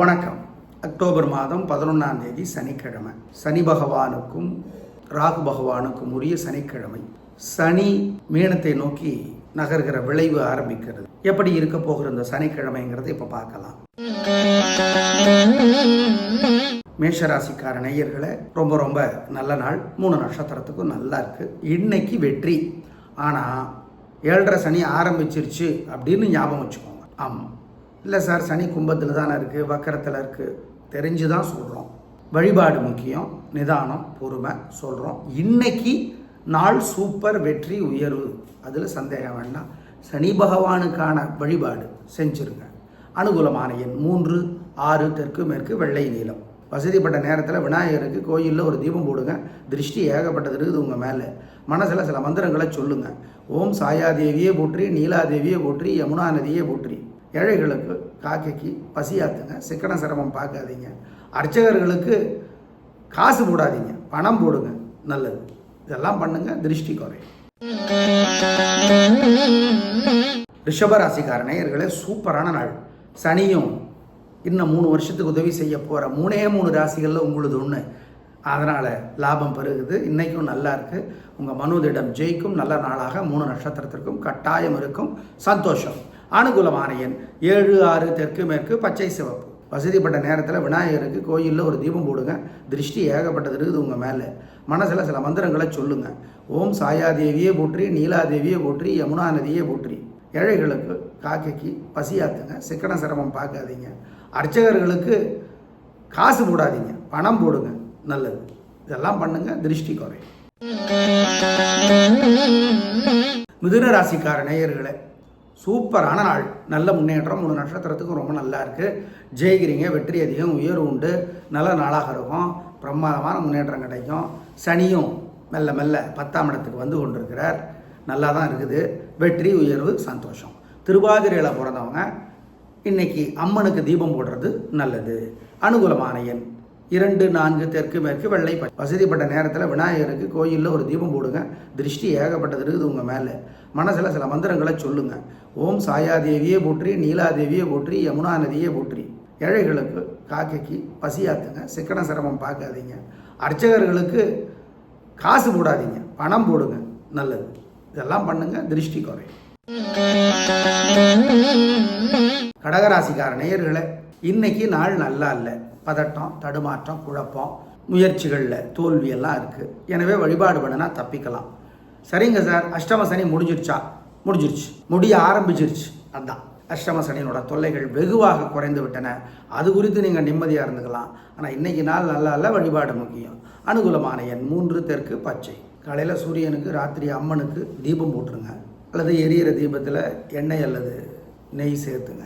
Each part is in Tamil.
வணக்கம். அக்டோபர் மாதம் பதினொன்றாம் தேதி சனிக்கிழமை. சனி பகவானுக்கும் ராகு பகவானுக்கும் உரிய சனிக்கிழமை. சனி மீனத்தை நோக்கி நகர்கிற விளைவு ஆரம்பிக்கிறது. எப்படி இருக்க போகிற இந்த சனிக்கிழமைங்கிறத இப்போ பார்க்கலாம். மேஷராசிக்கார நேயர்களை ரொம்ப ரொம்ப நல்ல நாள். மூணு நட்சத்திரத்துக்கும் நல்லா இருக்கு. இன்னைக்கு வெற்றி. ஆனால் ஏழரை சனி ஆரம்பிச்சிருச்சு அப்படின்னு ஞாபகம் வச்சுக்கோங்க. ஆமாம் இல்லை சார் சனி கும்பத்தில் தானே இருக்குது வக்கரத்தில் இருக்குது தெரிஞ்சு தான் சொல்கிறோம் வழிபாடு முக்கியம் நிதானம் பொறுமை சொல்கிறோம் இன்னைக்கு நாள் சூப்பர் வெற்றி உயர்வு. அதில் சந்தேகம் வேண்டாம். சனி பகவானுக்கான வழிபாடு செஞ்சுருங்க. அனுகூலமான எண் மூன்று ஆறு தெற்கு மேற்கு வெள்ளை நீளம் வசதிப்பட்ட நேரத்தில் விநாயகருக்கு கோயிலில் ஒரு தீபம் போடுங்க. திருஷ்டி ஏகப்பட்டது இருக்குது உங்கள் மேலே. மனசில் சில மந்திரங்களை சொல்லுங்கள் ஓம் சாயாதேவியே போற்றி நீலாதேவியே போற்றி யமுனா நதியே போற்றி. ஏழைகளுக்கு காக்கைக்கு பசியாத்துங்க சிக்கன சிரமம் பார்க்காதீங்க. அர்ச்சகர்களுக்கு காசு போடாதீங்க பணம் போடுங்க நல்லது. இதெல்லாம் பண்ணுங்க திருஷ்டி குறையும். ரிஷபராசிக்கார நேயர்களே சூப்பரான நாள். சனியும் இன்னும் மூணு வருஷத்துக்கு உதவி செய்ய போகிற மூணே மூணு ராசிகளில் உங்களுது ஒன்று அதனால் லாபம் பெருகுது இன்றைக்கும் நல்லா இருக்குது உங்கள் மனோதிடம் ஜெயிக்கும் நல்ல நாளாக மூணு நட்சத்திரத்திற்கும் கட்டாயம் இருக்கும். சந்தோஷம். அனுகூலமான எண். ஏழு ஆறு தெற்கு மேற்கு பச்சை சிவப்பு. வசதிப்பட்ட நேரத்தில் விநாயகருக்கு கோயிலில் ஒரு தீபம் போடுங்க. திருஷ்டி ஏகப்பட்டது இருக்குது உங்கள் மேலே. மனசில் சில மந்திரங்களை சொல்லுங்கள் ஓம் சாயாதேவியே போற்றி நீலாதேவியே போற்றி யமுனா நதியே போற்றி. ஏழைகளுக்கு காக்கைக்கு பசியாத்துங்க. சிக்கன சிரமம் பார்க்காதீங்க. அர்ச்சகர்களுக்கு காசு போடாதீங்க. பணம் போடுங்க. நல்லது. இதெல்லாம் பண்ணுங்க. திருஷ்டி குறையும் மிதுன ராசிக்கார நேயர்களை சூப்பரான நாள். நல்ல முன்னேற்றம். மூணு நட்சத்திரத்துக்கும் ரொம்ப நல்லா இருக்குது ஜெயிக்கிறீங்க. வெற்றி அதிகம். உயர்வு உண்டு. நல்ல நாளாக இருக்கும். பிரமாதமான முன்னேற்றம் கிடைக்கும். சனியும் மெல்ல மெல்ல பத்தாம் இடத்துக்கு வந்து கொண்டிருக்கிறார். நல்லா தான் இருக்குது. வெற்றி உயர்வு சந்தோஷம். திருவாதிரையில் பிறந்தவங்க இன்னைக்கு அம்மனுக்கு தீபம் போடுறது நல்லது. அனுகூலமான எண். இரண்டு நான்கு தெற்கு மேற்கு வெள்ளை வசதிப்பட்ட நேரத்தில் விநாயகருக்கு கோயிலில் ஒரு தீபம் போடுங்க. திருஷ்டி ஏகப்பட்டது இருக்குது உங்கள் மேலே. மனசில் சில மந்திரங்களை சொல்லுங்கள் ஓம் சாயாதேவியே போற்றி நீலாதேவியே போற்றி யமுனா நதியே போற்றி. ஏழைகளுக்கு காக்கைக்கு பசியாத்துங்க சிக்கன சிரமம் பார்க்காதீங்க. அர்ச்சகர்களுக்கு காசு போடாதீங்க பணம் போடுங்க நல்லது. இதெல்லாம் பண்ணுங்க திருஷ்டி குறையும் கடகராசிக்கார நேயர்களை இன்னைக்கு நாள் நல்லா இல்லை. பதட்டம் தடுமாற்றம் குழப்பம் முயற்சிகளில் தோல்வியெல்லாம் இருக்குது எனவே வழிபாடு பண்ணினா தப்பிக்கலாம். சரிங்க சார். அஷ்டம சனி முடிஞ்சிருச்சா? முடிஞ்சிருச்சு. முடிய ஆரம்பிச்சிருச்சு. அதான். அஷ்டம சனியினோட தொல்லைகள் வெகுவாக குறைந்து விட்டன. அது குறித்து நீங்கள் நிம்மதியாக இருந்துக்கலாம். ஆனால் இன்னைக்கு நாள் நல்ல நல்ல வழிபாடு முக்கியம். அனுகூலமான எண் மூன்று தெற்கு பச்சை. காலையில் சூரியனுக்கு ராத்திரி அம்மனுக்கு தீபம் போட்டுருங்க. அல்லது எரியிற தீபத்தில் எண்ணெய் அல்லது நெய் சேர்த்துங்க.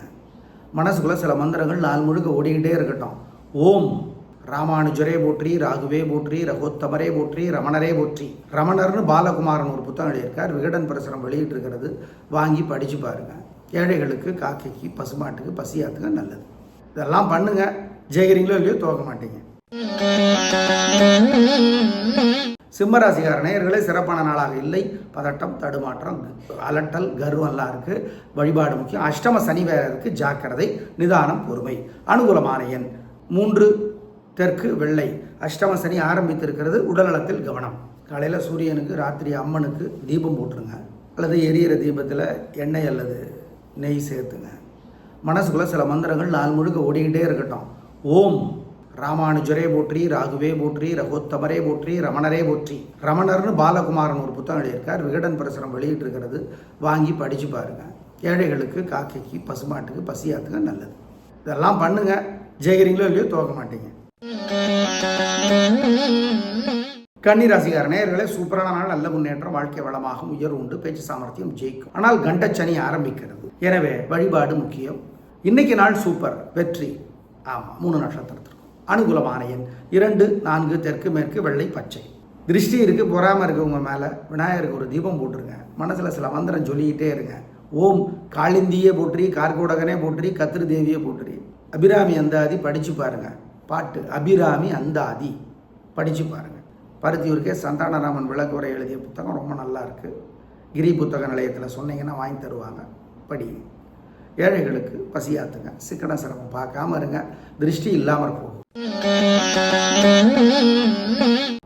மனசுக்குள்ளே சில மந்திரங்கள் நாள் முழுக்க ஓடிக்கிட்டே இருக்கட்டும். ஓம். ராமானுஜரே போற்றி ராகுவே போற்றி ரகோத்தமரே போற்றி ரமணரே போற்றி. ரமணர்னு பாலகுமாரன் ஒரு புத்தகம் எழுதியிருக்கார். விகடன் பிரசுரம் வெளியிட்டிருக்கிறது. வாங்கி படித்து பாருங்கள் ஏழைகளுக்கு காக்கைக்கு பசுமாட்டுக்கு பசியாத்துக்கு நல்லது. இதெல்லாம் பண்ணுங்க. ஜெயிக்கிறீங்களோ இல்லையோ துவக்க மாட்டீங்க. சிம்மராசிகார நேயர்களே சிறப்பான நாளாக இல்லை. பதட்டம் தடுமாற்றம் அலட்டல் கர்வம்லாம் இருக்கு. வழிபாடு முக்கியம். அஷ்டம சனி வேறு இருக்குது ஜாக்கிரதை நிதானம் பொறுமை. அனுகூலமான எண் மூன்று. தெற்கு வெள்ளை. அஷ்டம சனி ஆரம்பித்திருக்கிறது உடல்நலத்தில் கவனம். காலையில் சூரியனுக்கு ராத்திரி அம்மனுக்கு தீபம் போட்டுருங்க. அல்லது எரியிற தீபத்தில் எண்ணெய் அல்லது நெய் சேர்த்துங்க. மனசுக்குள்ளே சில மந்திரங்கள் நாள் முழுக்க ஓடிக்கிட்டே இருக்கட்டும். ஓம். ராமானுஜரே போற்றி ராகுவே போற்றி ரகோத்தமரே போற்றி ரமணரே போற்றி. ரமணர்னு பாலகுமாரன் ஒரு புத்தகம் எழுதியிருக்கார். விகடன் பிரசுரம் வெளியிட்டு இருக்கிறது வாங்கி படித்து பாருங்க. ஏழைகளுக்கு காக்கைக்கு பசுமாட்டுக்கு பசியாத்துக்கு நல்லது. இதெல்லாம் பண்ணுங்கள் ஜெயிக்கிறீங்களோ இல்லையோ துவக்க மாட்டீங்க. கன்னிராசிகார நேயர்களே சூப்பரான நாள் நல்ல முன்னேற்றம் வாழ்க்கை வளமாகும் உயர்வு உண்டு பேச்சு சாமர்த்தியம் ஜெயிக்கும். ஆனால் கண்டச்சனி ஆரம்பிக்கிறது. எனவே வழிபாடு முக்கியம். இன்னைக்கு நாள் சூப்பர் வெற்றி. ஆமாம் மூணு நட்சத்திரத்திற்கும் அனுகூலமான எண் இரண்டு நான்கு தெற்கு மேற்கு வெள்ளை பச்சை. திருஷ்டி இருக்கு பொறாமல் இருக்கவங்க மேல. விநாயகருக்கு ஒரு தீபம் போட்டுருங்க. மனசுல சில மந்திரம் சொல்லிக்கிட்டே இருங்க. ஓம் காளிந்தியே போற்றி கார்கோடகனே போற்றி கத்திரு தேவியே போற்றி. அபிராமி அந்தாதி படிச்சு பாருங்க. பாட்டு அபிராமி அந்தாதி. படித்து பாருங்கள் பருத்தியூருக்கே சந்தானராமன் விளக்குரை எழுதிய புத்தகம் ரொம்ப நல்லாருக்கு கிரி புத்தக நிலையத்தில் சொன்னீங்கன்னா வாங்கி தருவாங்க. படி. ஏழைகளுக்கு பசியாத்துங்க. சிக்கன சிரமம் பார்க்காம இருங்க. திருஷ்டி இல்லாமல் போகும்.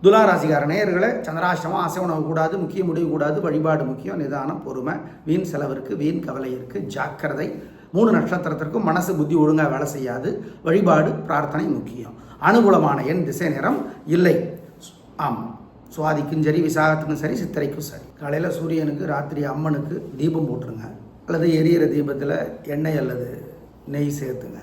துலா நேயர்களை நேயர்களே சந்திராஷ்டமம் அசை உணவு கூடாது முக்கிய முடிவு கூடாது வழிபாடு முக்கியம் நிதானம் பொறுமை வீண் செலவிற்கு வீண் கவலை இருக்குது ஜாக்கிரதை மூணு நட்சத்திரத்திற்கும் மனசு புத்தி ஒழுங்காக வேலை செய்யாது. வழிபாடு பிரார்த்தனை முக்கியம். அனுகூலமான எண் திசை நிறம் இல்லை. ஆமாம் சுவாதிக்கும் சரி விசாகத்துக்கும் சரி சித்திரைக்கும் சரி. காலையில் சூரியனுக்கு ராத்திரி அம்மனுக்கு தீபம் போட்டுருங்க. அல்லது எரியிற தீபத்தில் எண்ணெய் அல்லது நெய் சேர்த்துங்க.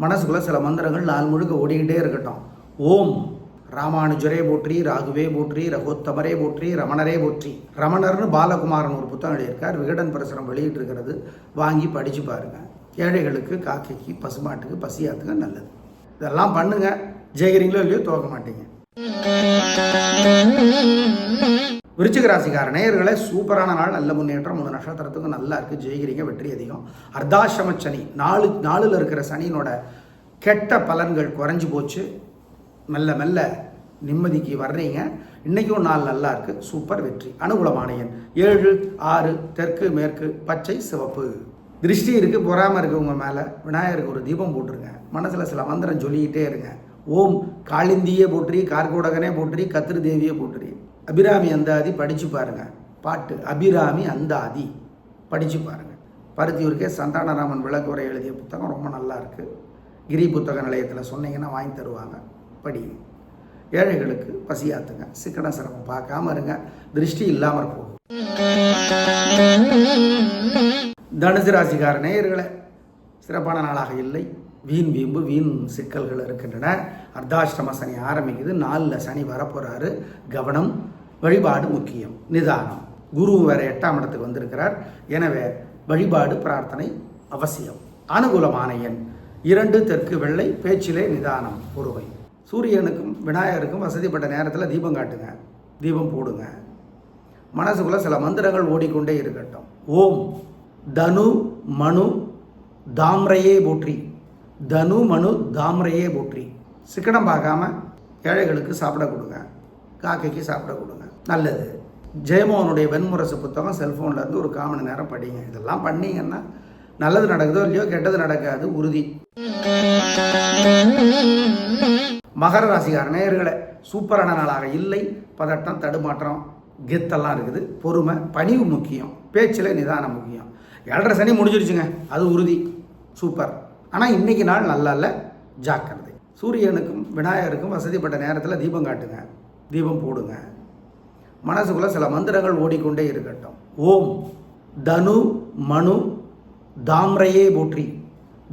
மனசுக்குள்ளே சில மந்திரங்கள் நாள் முழுக்க ஓடிக்கிட்டே இருக்கட்டும். ஓம். ராமானுஜரே போற்றி ராகுவே போற்றி ரகோத்தமரே போற்றி ரமணரே போற்றி. ரமணர்னு பாலகுமாரன் ஒரு புத்தகம் எழுதியிருக்கார். விகடன் பிரசுரம் வெளியிட்டிருக்கிறது. வாங்கி படித்து பாருங்கள் ஏழைகளுக்கு காக்கைக்கு பசுமாட்டுக்கு பசியாத்துக்கு நல்லது. இதெல்லாம் பண்ணுங்க. ஜெயிக்கிறீங்களோ இல்லையோ துவக்க மாட்டீங்க. விருச்சிக ராசிக்கார நேயர்களே சூப்பரான நாள். நல்ல முன்னேற்றம். மூணு நட்சத்திரத்துக்கும் நல்லா இருக்குது ஜெயிக்கிறீங்க. வெற்றி அதிகம். அர்த்தாசிரம சனி. நாலு நாளில் இருக்கிற சனியினோட கெட்ட பலன்கள் குறைஞ்சி போச்சு. மெல்ல மெல்ல நிம்மதிக்கு வர்றீங்க. இன்றைக்கும் நாள் நல்லா இருக்குது சூப்பர் வெற்றி. அனுகூலமான எண் ஏழு ஆறு தெற்கு மேற்கு பச்சை சிவப்பு. திருஷ்டி இருக்குது பொறாமல் இருக்குது உங்கள் மேலே. விநாயகருக்கு ஒரு தீபம் போட்டுருங்க. மனசில் சில மந்திரம் சொல்லிக்கிட்டே இருங்க. ஓம் காளிந்தியே போற்றி கார்கோடகனே போற்றி கத்திரு தேவியே போற்றி. அபிராமி அந்தாதி படித்து பாருங்கள் பாட்டு அபிராமி அந்தாதி. படித்து பாருங்கள் பருத்தியூருக்கே சந்தானராமன் விளக்குறை எழுதிய புத்தகம் ரொம்ப நல்லா இருக்குது கிரி புத்தக நிலையத்தில் சொன்னீங்கன்னா வாங்கி தருவாங்க. படி ஏழைகளுக்கு பசியாத்துங்க. சிக்கன சிரமம் பார்க்காம இருங்க. திருஷ்டி இல்லாமல் போகும் தனுசு ராசிக்கார நேயர்களை சிறப்பான நாளாக இல்லை. வீண் வீம்பு வீண் சிக்கல்கள் இருக்கின்றன. அர்த்தாஷ்டம சனி ஆரம்பிக்குது. நாலில் சனி வரப்போகிறாரு கவனம் வழிபாடு முக்கியம். நிதானம். குரு வேறு எட்டாம் இடத்துக்கு வந்திருக்கிறார். எனவே வழிபாடு பிரார்த்தனை அவசியம். அனுகூலமான எண் இரண்டு தெற்கு வெள்ளை பேச்சிலே நிதானம் பொறுமை. சூரியனுக்கும் விநாயகருக்கும் வசதிப்பட்ட நேரத்தில் தீபம் காட்டுங்க. தீபம் போடுங்க. மனசுக்குள்ளே சில மந்திரங்கள் ஓடிக்கொண்டே இருக்கட்டும். ஓம் தனு மனு தாம்ரையே போற்றி. தனு மனு தாம்ரையே போற்றி. சிக்கனம் பார்க்காம ஏழைகளுக்கு சாப்பிட கொடுங்க. காக்கைக்கு சாப்பிட கொடுங்க. நல்லது. ஜெயமோகனுடைய வெண்முரசு புத்தகம் செல்ஃபோன்லேருந்து ஒரு காமணி நேரம் படிங்க. இதெல்லாம் பண்ணிங்கன்னா நல்லது நடக்குதோ இல்லையோ கெட்டது நடக்காது உறுதி. மகர ராசிகார நேயர்களை சூப்பரான நாளாக இல்லை. பதட்டம் தடுமாற்றம் கெத்தெல்லாம் இருக்குது. பொறுமை பணிவு முக்கியம். பேச்சில் நிதானம் முக்கியம். ஏழரை சனி முடிஞ்சிருச்சுங்க. அது உறுதி. சூப்பர் ஆனால் இன்னைக்கு நாள் நல்லா இல்லை ஜாக்கிரதை. சூரியனுக்கும் விநாயகருக்கும் வசதிப்பட்ட நேரத்தில் தீபம் காட்டுங்க. தீபம் போடுங்க. மனசுக்குள்ளே சில மந்திரங்கள் ஓடிக்கொண்டே இருக்கட்டும். ஓம். தனு மனு தாம்ரையே போற்றி.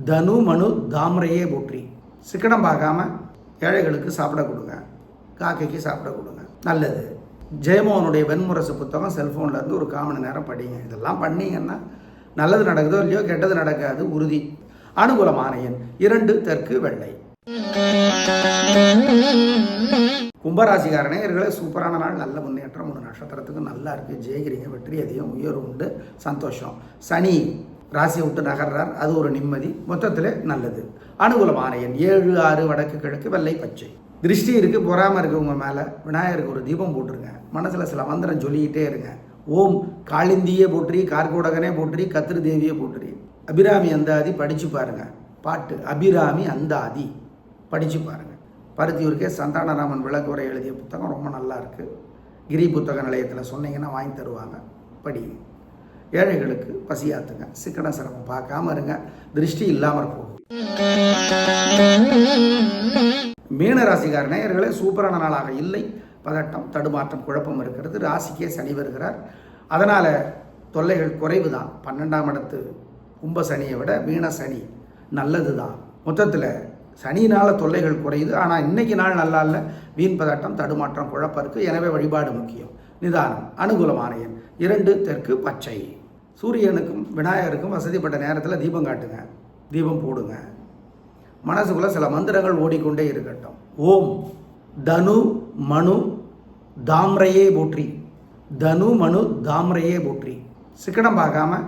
தனு மனு தாம்ரையே போற்றி. சிக்கனம் பார்க்காம ஏழைகளுக்கு சாப்பிட கொடுங்க. காக்கைக்கு சாப்பிட கொடுங்க. நல்லது. ஜெயமோகனுடைய வெண்முரசு புத்தகம் செல்ஃபோன்லேருந்து ஒரு காமணி நேரம் படிங்க. இதெல்லாம் பண்ணிங்கன்னா நல்லது நடக்குதோ இல்லையோ கெட்டது நடக்காது உறுதி. அனுகூலமானையன் இரண்டு தெற்கு வெள்ளை. கும்பராசிக்கார சூப்பரான நாள் நல்ல முன்னேற்றம். மூணு நட்சத்திரத்துக்கு நல்லா இருக்குது ஜெயகிரிங்க வெற்றி அதிகம் உயர்வு உண்டு சந்தோஷம். சனி ராசியை விட்டு நகர்றார். அது ஒரு நிம்மதி. மொத்தத்தில் நல்லது. அனுகூலமான எண் ஏழு ஆறு வடக்கு கிழக்கு வெள்ளை பச்சை. திருஷ்டி இருக்குது பொறாமல் இருக்குது உங்கள் மேலே. விநாயகருக்கு ஒரு தீபம் போட்டுருங்க. மனசில் சில மந்திரம் சொல்லிக்கிட்டே இருங்க. ஓம் காளிந்தியே போற்றி கார்கோடகனே போற்றி கத்திரு தேவியே போற்றி. அபிராமி அந்தாதி படித்து பாருங்கள் பாட்டு அபிராமி அந்தாதி. படித்து பாருங்கள் பருத்தியூருக்கே சந்தானராமன் விளக்குரை எழுதிய புத்தகம் ரொம்ப நல்லா கிரி புத்தக நிலையத்தில் சொன்னீங்கன்னா வாங்கி தருவாங்க. படி. ஏழைகளுக்கு பசியாத்துங்க. சிக்கன சிரமம் பார்க்காம இருங்க. திருஷ்டி இல்லாமல் போகும் மீன ராசிக்கார நேயர்களே சூப்பரான நாளாக இல்லை. பதட்டம் தடுமாற்றம் குழப்பம் இருக்கிறது. ராசிக்கே சனி வருகிறார். அதனால் தொல்லைகள் குறைவு தான் பன்னெண்டாம் இடத்து கும்ப சனியை விட மீன சனி நல்லது தான் மொத்தத்தில் சனியினால் தொல்லைகள் குறையுது. ஆனால் இன்னைக்கு நாள் நல்லா இல்லை. வீண் பதட்டம் தடுமாற்றம் குழப்பம் இருக்குது எனவே வழிபாடு முக்கியம். நிதானம் அனுகூலமான எண். இரண்டு தெற்கு பச்சை. சூரியனுக்கும் விநாயகருக்கும் வசதிப்பட்ட நேரத்தில் தீபம் காட்டுங்க. தீபம் போடுங்க. மனசுக்குள்ள சில மந்திரங்கள் ஓடிக்கொண்டே இருக்கட்டும். ஓம் தனு மனு தாம்ரையே போற்றி. தனு மனு தாம்ரையே போற்றி. சிக்கனம் பார்க்காம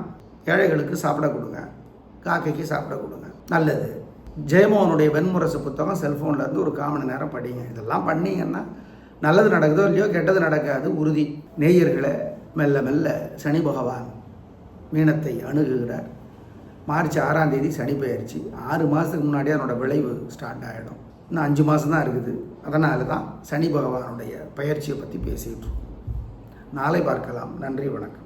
ஏழைகளுக்கு சாப்பிட கொடுங்க. காக்கைக்கு சாப்பிட கொடுங்க. நல்லது. ஜெயமோகனுடைய வெண்முரசு புத்தகம் செல்ஃபோன்லேருந்து ஒரு காமணி நேரம் படிங்க. இதெல்லாம் பண்ணிங்கன்னா நல்லது நடக்குதோ இல்லையோ கெட்டது நடக்காது. உறுதி. நேயர்களை மெல்ல மெல்ல சனி பகவான். மீனத்தை அணுகுகிறார். மார்ச் ஆறாம் தேதி சனி பயிற்சி. ஆறு மாதத்துக்கு முன்னாடியே அதனோட விளைவு ஸ்டார்ட் ஆகிடும் இன்னும் அஞ்சு மாதம் தான் இருக்குது. அதனால தான் சனி பகவானுடைய பயிற்சியை பற்றி பேசிகிட்டு நாளை பார்க்கலாம். நன்றி வணக்கம்.